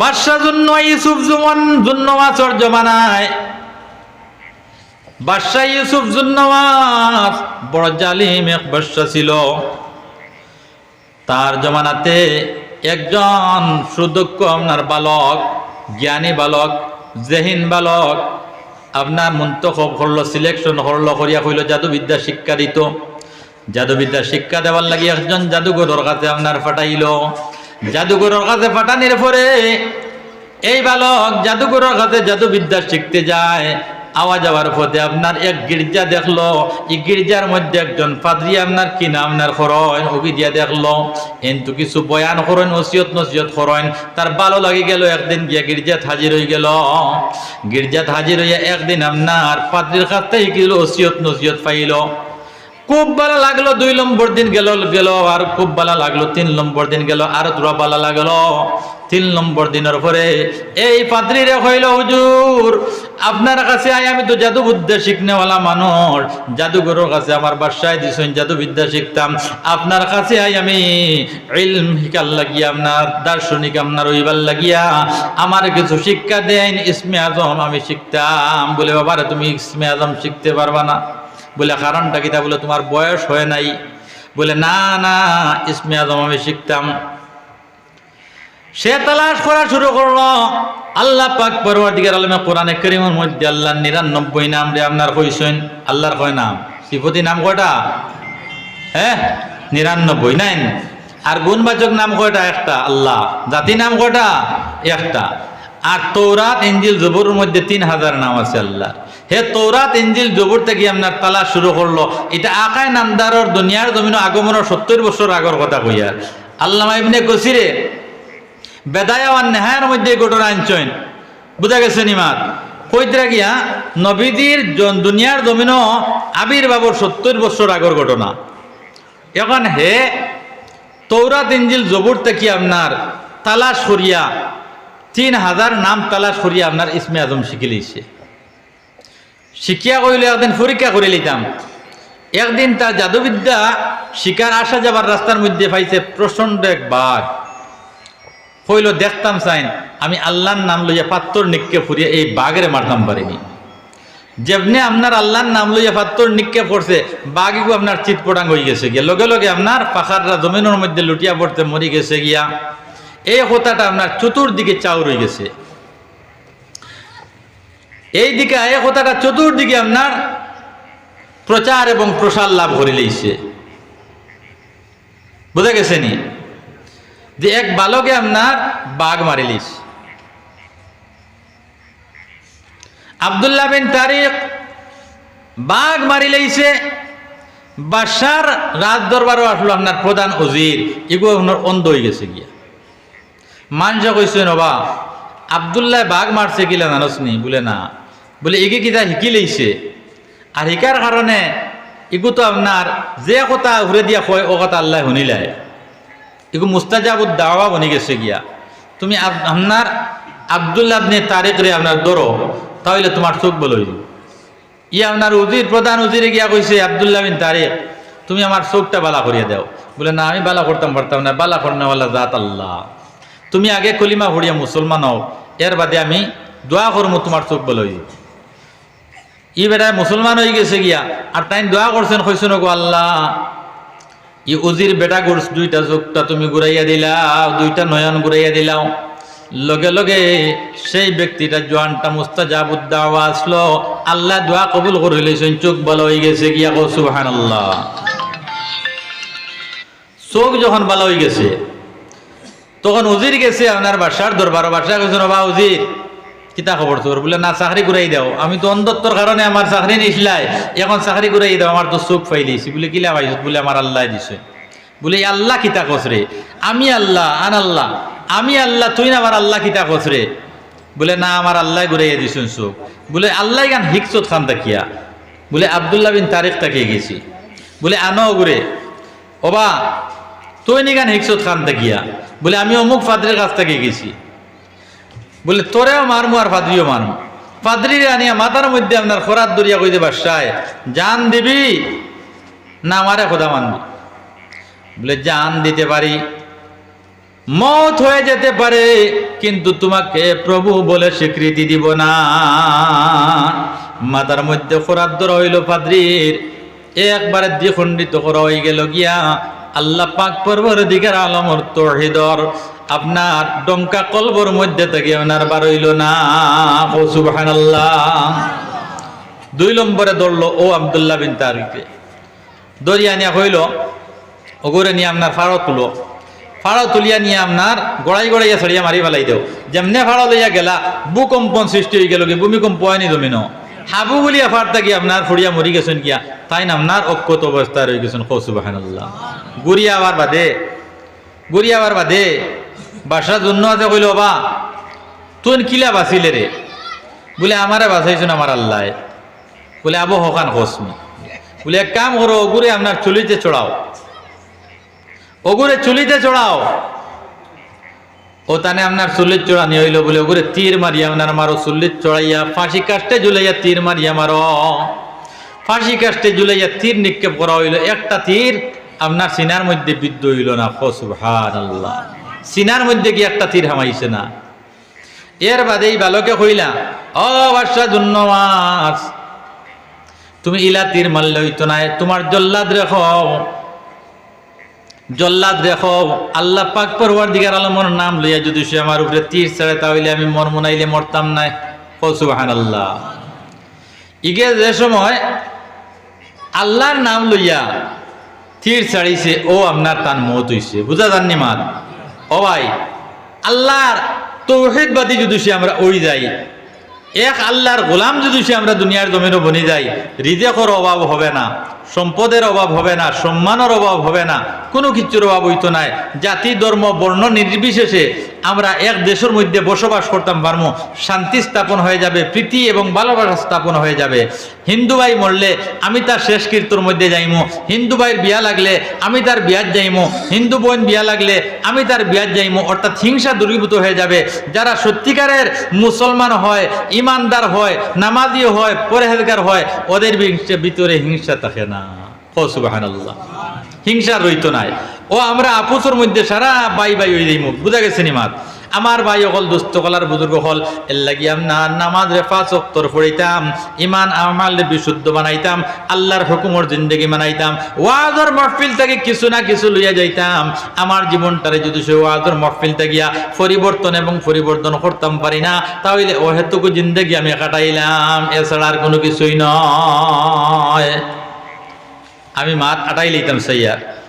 বাদশাহ জন্য ইউসুফ জুমন জুন্নওয়াজর জমানায় বাদশাহ ইউসুফ জুন্নওয়াজ বড় জালিম এক বাদশাহ ছিল। তার জমানাতে একজন সুদক্ষ আপনার বালক, জ্ঞানী বালক, জেহিন বালক, আপনার মন্তখব করল সিলেকশন করল করিয়া কইল, জাদুবিদ্যা শিক্ষা দিত। জাদুবিদ্যা শিক্ষা দেওয়ার লাগি একজন জাদুঘরের কাছে আপনার ফাটাইল। জাদুঘরের কাছে ফাটানির পরে এই বালক জাদুঘরের কাছে জাদুবিদ্যা শিখতে যায়। আওয়া যাওয়ার পথে আপনার এক গির্জা দেখল। এই গির্জার মধ্যে একজন পাদ্রি আপনার কি নাম, আপনার খরণ? অভি দিয়া দেখল। কিন্তু কিছু বয়ান করেন ওসিয়ত নসিয়ত করেন তার ভালো লাগি গেল, একদিন গিয়া গির্জাত হাজির হয়ে গেল। গির্জাত হাজির হইয়া একদিন আপনার পাদ্রির কাছ থেকে কিছু ওসিয়ত নসিয়ত পাইল। খুব ভালো লাগল, দুই নম্বর দিন গেল গেল, আর খুব ভালো লাগল, তিন নম্বর দিন গেল, আর তোরা ভালো লাগল। তিন নম্বর দিনের পরে এই পাত্রীরে হইল হুজুর, আপনার কাছে আই, আমি তো জাদু বিদ্যা শিখনেওয়ালা মানুষ। জাদুঘরের কাছে আমার বাসায় দিছেন জাদু বিদ্যা শিখতাম। আপনার কাছে আই, আমি ইলম শিকার লাগিয়া, আপনার দার্শনিক, আপনার ওইবার লাগিয়া, আমার কিছু শিক্ষা দেন, ইসমে আজম আমি শিখতাম। বলে, বাবারে, তুমি ইসমে আজম শিখতে পারবা না। বলে, কারণটা কিতা বলে, তোমার বয়স হয় নাই। বলে, না না, ইসমে আজম আমি শিখতাম। সে তালাশ করা শুরু করল। আল্লাহ পাক পরবর্তীকার আলমে কোরআনে করিমের মধ্যে আল্লাহ নিরানব্বই নাম রে আপনার কইসেন আল্লাহর কয় নাম? শ্রীপতি নাম কয়টা? হ্যাঁ নিরানব্বই নাইন আর গুণবাচক নাম কয়টা? একটা, আল্লাহ। জাতি নাম কয়টা? একটা। আর তৌরাত ইঞ্জিল জবুরের মধ্যে তিন হাজার নাম আছে আল্লাহ হে তৌরাত ইঞ্জিল জবুর থেকে আপনার তালা শুরু করল। এটা আকায় নামদারর দুনিয়ার জমিন আগমনের সত্তর বছর আগর কথা কইয়ার আল্লামা ইবনে কসিরে বেদায়া আর নেহায়ের মধ্যে ঘটনা আনছেন। বুঝা গেছে নিমাত কইতরা গিয়া, নবীজির জন- দুনিয়ার জমিন আবির্ভাবর সত্তর বছর আগর ঘটনা। এখন হে তৌরাত ইঞ্জিল জবুর থেকে আপনার তালাশ করিয়া, তিন হাজার নাম তালাশ করিয়া আপনার ইসমে আজম শিখি শিখিয়া কইলে একদিন পরীক্ষা করে লিতাম একদিন তার জাদুবিদ্যা শিকার আসা যাবার রাস্তার মধ্যে পাইছে প্রচণ্ড এক বাঘ। হইল দেখতাম চাইন আমি আল্লাহর নাম লইয়া পাত্তর নিক্ষেপ ফুরিয়ে এই বাঘের মারতাম পারিনি। যেমনি আপনার আল্লাহর নাম লইয়া পাত্তর নিক্ষেপ পড়ছে বাঘিগু আপনার চিৎপটাং হয়ে গেছে গিয়া। লগে লগে আপনার পাখাররা জমিনের মধ্যে লুটিয়া পড়তে মরি গেছে গিয়া। এই কথাটা আপনার চতুর্দিকে চাউর হয়ে গেছে। এই দিকে কথাটা চতুর্দিকে আপনার প্রচার এবং প্রসার লাভ করে লইছে বুঝা গেছে নি? যে এক বালকে আপনার বাঘ মারিলিস আবদুল্লাহ বিন তারিক বাঘ মারি লাইছে বাসার রাজ দরবারও আসলো আপনার প্রধান অজির। এগুলো আপনার অন্ধ হয়ে গেছে গিয়া। মানুষ কইছে নবা আবদুল্লাহ বাঘ মারছে কিলা জানোস নি? বলে, না। বলে এগে কিতা শিকি লইছে আর শিকার কারণে এগু তো আপনার যে কথা ঘুরে দিয়া কয় ও কথা আল্লাহ শুনিলাই এগু মুস্তাজাবুদ দাওয়া বনি গেছে গিয়া। তুমি আপনার আবদুল্লাহ আপনি তারেক রে আপনার দৌড়ো তাহলে তোমার চোখ বলো ই আপনার উজির প্রধান উজিরে গিয়া কইছে আবদুল্লাহ বিন তারেক তুমি আমার চোখটা বালা করিয়া দাও। বলে না, আমি বালা করতাম পারতাম না, বালা করনেওয়ালা জাত আল্লাহ। তুমি আগে কলিমা ভরিয়া মুসলমান হও এর বাদে আমি দোয়া করব তোমার চোখ বলো ই বেটায় মুসলমান হয়ে গেছে গিয়া। আর তাই দোয়া করছেন কইছেন গো আল্লাহ, ই উজির বেটা গুড়স দুইটা চোখটা তুমি ঘুরাইয়া দিলাও, দুইটা নয়ন ঘুরাইয়া দিলাও। লগে লগে সেই ব্যক্তিটা জোয়ানটা মুস্তাজাবুদ্দাওয়া আসলো আল্লাহ দোয়া কবুল করে লইছেন চোখ ভালো হয়ে গেছে গিয়া কো সুবহান আল্লাহ চোখ যখন ভালো হয়ে গেছে, তখন উজির গেছে আপনার বাসার দরবার বাসা গেছে বা উজির কিতা খবর তোর বলে, না চাকরি ঘুরাই দাও আমি তো অন্ধত্বর কারণে আমার চাকরি নিছিলাই এখন চাকরি ঘুরাই দাও আমার তো চোখ ফাইলিছি বলে কিলা পাইছ বলে আমার আল্লাহ দিছে। বলে, আল্লাহ কিতা কসরে আমি আল্লাহ, আন আল্লাহ। আমি আল্লাহ, তুই না আমার আল্লাহ কিতা কসরে বলে, না আমার আল্লাহ ঘুরাইয়া দিছেন চোখ বলে, আল্লাহ গান হিকচত খান তাকিয়া বলে, আবদুল্লাহ বিন তারিখ তাকে গেছি। বলে আনো ঘুরে ওবা তুই নিগান হিকসত খান তাকিয়া বলে, আমি অমুক ফাদরের কাছ থেকে গেছি। বলে, তোরেও মারমু আর ফাদরিও মারমু। ফাদরিরে আনিয়া মাথার মধ্যে আপনার খোরাত দরিয়া কইতে বাসায়, জান দিবি না আমারে খোদা মানবি? বলে, জান দিতে পারি, মত হয়ে যেতে পারে, কিন্তু তোমাকে প্রভু বলে স্বীকৃতি দিব না। মাথার মধ্যে খোরাদ্দ রইল পাদ্রির। একবারে দ্বিখণ্ডিত করা হয়ে গেল গিয়া আল্লাহ পাক পর্বর দিকের আলমর তহিদর আপনার ডঙ্কা কলবর মধ্যে থেকে ওনার বার হইল না। দুই নম্বরে দৌড়লো ও আবদুল্লাহ বিন তারিকে দরিয়া নিয়া হইল ওগরে নিয়ে আপনার ফাড়ো তুলো। ফাড়ো তুলিয়া নিয়ে আপনার গড়াই গড়াইয়া ছড়িয়া মারি ফেলাই দেও। যেমনে ফাড়ো লইয়া গেলা, ভূকম্পন সৃষ্টি হয়ে গেল কি, ভূমিকম্প হয়নি জমিন? হাবু বলিয়া ফাড় থাকি আপনার ফুড়িয়া মরি গেছেন গিয়া তাই আপনার অক্ষত অবস্থায় রয়ে গেছেন কৌসুবাহান্লাহ গুড়িয়া আবার বাদে, গুড়িয়া আবার বাদে। বাসা জন্য আছে কইল, বা, তুন কিলা বাঁচিলে রে? বলে, আমারে বাঁচাইছেন আমার আল্লাহ। বলে, আবু হকান হসমি বলে, এক কাম করো, ওগুরে আপনার চুলিতে চড়াও। ওগুরে চুলিতে চড়াও? ও তানে আপনার চুল্লির চড়ানি হইল। বলে, ওগুরে তীর মারিয়া আপনার মারো চুল্লির চড়াইয়া ফাঁসি কাষ্টে ঝুলাইয়া তীর মারিয়া মারো। ফাঁসি কাষ্টে ঝুলাইয়া তীর নিক্ষেপ করা হইল। একটা তীর আপনার সিনার মধ্যে বিদ্ধ হইল না। ফসুভান আল্লাহ সিনার মধ্যে কি একটা তীর হামাইছে না। এর বাদে এই বালকে কইলা, ও বাদশা জুন্নমাস তুমি ইলা তীর মারলে হইতো না, তোমার জল্লাদ রেখো। জল্লাদ রেখো। আল্লাহ পাক পরওয়ার দিগার আলমর নাম লইয়া যদি সে আমার উপরে তীর ছেড়ে, তাহলে আমি মর মনাইলে মরতাম নাই সুবাহান আল্লাহ ইগে যে সময় আল্লাহর নাম লইয়া তীর ছাড়িছে, ও আপনার তান মত হইছে। বুঝা জাননি মাত? ভাই, আল্লাহর তৌহিদবাদী যদি সে আমরা ওই যাই, এক আল্লাহর গোলাম যদি সে আমরা দুনিয়ার জমিনও বনি যাই, রিজেকর অভাব হবে না। সম্পদের অভাব হবে না, সম্মানের অভাব হবে না, কোনো কিছুর অভাব হইতো নাই। জাতি, ধর্ম, বর্ণ নির্বিশেষে আমরা এক দেশের মধ্যে বসবাস করতাম পারব শান্তি স্থাপন হয়ে যাবে, প্রীতি এবং ভালোবাসা স্থাপন হয়ে যাবে। হিন্দু ভাই মরলে আমি তার শেষ কীর্তর মধ্যে যাইমো। হিন্দু ভাইয়ের বিয়া লাগলে আমি তার বিয়াত যাইমো। হিন্দু বোন বিয়া লাগলে আমি তার বিয়াত যাইমু। অর্থাৎ হিংসা দূরীভূত হয়ে যাবে। যারা সত্যিকারের মুসলমান হয়, ইমানদার হয়, নামাজিও হয়, পরেহেজগার হয়, ওদের ভিতরে হিংসা থাকে না। হিংসা রইত নাই। ও আমরা আপুসের মধ্যে সারা বাই বাই ওই যাইমু। বুঝা গেছে নিমাত আমার ভাই অকল, দুস্থ কলার বুজুর্গ হল এর লাগি আপনার নামাজ রে পাঁচ অক্তর পড়িতাম ইমান আমাল বিশুদ্ধ বানাইতাম, আল্লাহর হুকুমর জিন্দগি বানাইতাম ওয়াজর মহফিল থেকে কিছু না কিছু লইয়া যাইতাম। আমার জীবনটারে যদি সে ওয়াজর মহফিল গিয়া পরিবর্তন এবং পরিবর্তন করতাম পারি না, তাহলে ও হেতুকু জিন্দগি আমি কাটাইলাম। এছাড়া আর কোনো কিছুই নয়। আমি মাত আটাই লইতাম সাইয়ার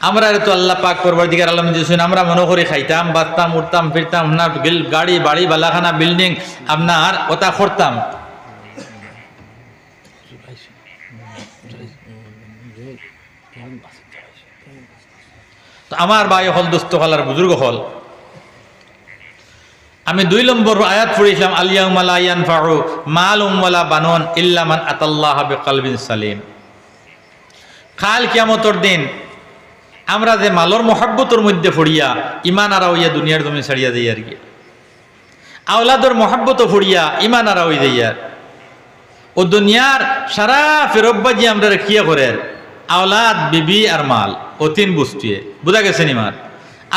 আমরা তো আল্লাহ পাক করবার দিকে আলম দিয়েছেন আমরা মনে করে খাইতাম, বাঁচতাম, উঠতাম, ফিরতাম আপনার বিল- গাড়ি, বাড়ি, বালাখানা, বিল্ডিং, আপনার ওটা করতাম। তো আমার ভাই হল দুস্থ হলার বুজুর্গ হল। আমি দুই নম্বর আয়াত পড়েছিলাম আলিয়াউমালা ইয়ান ফাহু মাল উম্মালা বানন ইল্লামান আতাল্লাহ কালবিন সালিম। খাল কিয়ামতর দিন আমরা যে মালর মহাব্বতর মধ্যে ফড়িয়া ইমান আরা হইয়া দুনিয়ার জমি ছাড়িয়া যাই আর কি। আওলাদর মহাব্বত ফড়িয়া ইমান আরা হই যাই আর। ও দুনিয়ার সারা ফেরব্বাজি আমরা রেখিয়া করে আওলাদ, বিবি আর মাল, ও তিন বস্তুয়ে বুঝা গেছে নিমার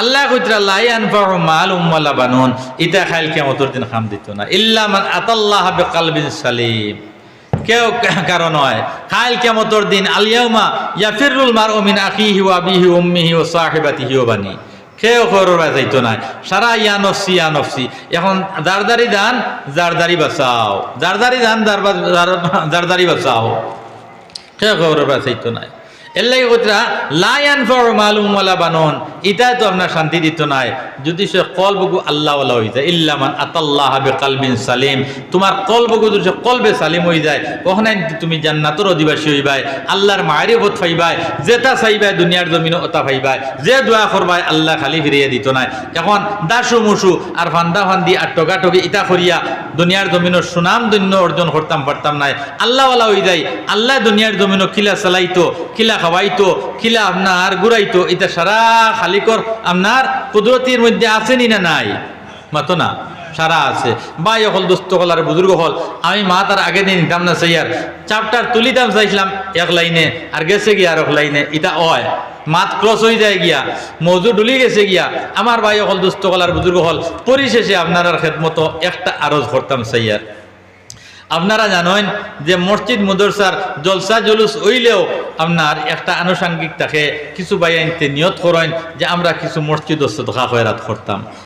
আল্লাহ কইতরা লা ইয়ানফাউ মাল উম্মালা বানুন। ইতা খাইল কিয়ামতর দিন খাম দিত না। ইল্লা মান আতাল্লাহ বিকালবিন সালিম। কেউ কারও নয়। খাইল কেমতর দিন আলিয়াউমা ইয়াফিরুল মার ওমিন আকিহি ও আবিহি উম্মিহি ও সাহিবাতিহি ওয়া বানি কেউ করবা যাইতো না সারা ইয়া নফসি ইয়া নফসি। এখন জারদারি দান, জারদারি বাঁচাও। জারদারি দান জারদারি বাঁচাও। কেউ করবা বাঁচাইতো না এর লাগে কইতরা লায়ান ফর মালুম ওয়ালা বানন। এটা তো আপনার শান্তি দিত নাই। যদি সে কলবগু আল্লাহ ওয়ালা হয়ে যায় ইল্লামান আতাল্লাহ বে কালবিন সালিম। তোমার কলবগু যদি কলবে সালিম হয়ে যায় ওখানে তুমি জান্নাতর অধিবাসী হইবাই, আল্লাহর মায়ের বোধ পাইবাই যেটা চাইবাই দুনিয়ার জমিন ওটা পাইবাই যে দোয়া করবাই, আল্লাহ খালি ফিরিয়ে দিত নাই। এখন দাসু মুসু আর ফান্দা ফান্দি আর টকা টকি ইটা করিয়া দুনিয়ার জমিনের সুনাম দন্য অর্জন করতাম পারতাম নাই। আল্লাহওয়ালা হয়ে যায়, আল্লাহ দুনিয়ার জমিনও কিলা চালাইতো কিলা খাওয়াইতো কিলা আপনার ঘুরাইতো, এটা সারা খালিকর আপনার কুদরতির মধ্যে আসেনি না নাই? মাতো না, সারা আছে। বাই হল দুস্থ হল আর বুজুর্গ হল আমি মা তার আগে দিন নিতাম না সেইয়ার চাপটার তুলিতাম চাইছিলাম, এক লাইনে, আর গেছে গিয়া আর এক লাইনে, এটা হয় মাত ক্রস হয়ে যায় গিয়া মজু ডুলি গেছে গিয়া, আমার ভাই হল দুস্থ আর বুজুর্গ হল পরিশেষে আপনার খেদমতো একটা আরজ করতাম সাইয়ার আপনারা জানেন যে মসজিদ মদরসার জলসা জলুস হইলেও আপনার একটা আনুষাঙ্গিক তাকে কিছু বাই আনতে নিয়ত করেন যে আমরা কিছু মসজিদ দোকা খয়রাত করতাম।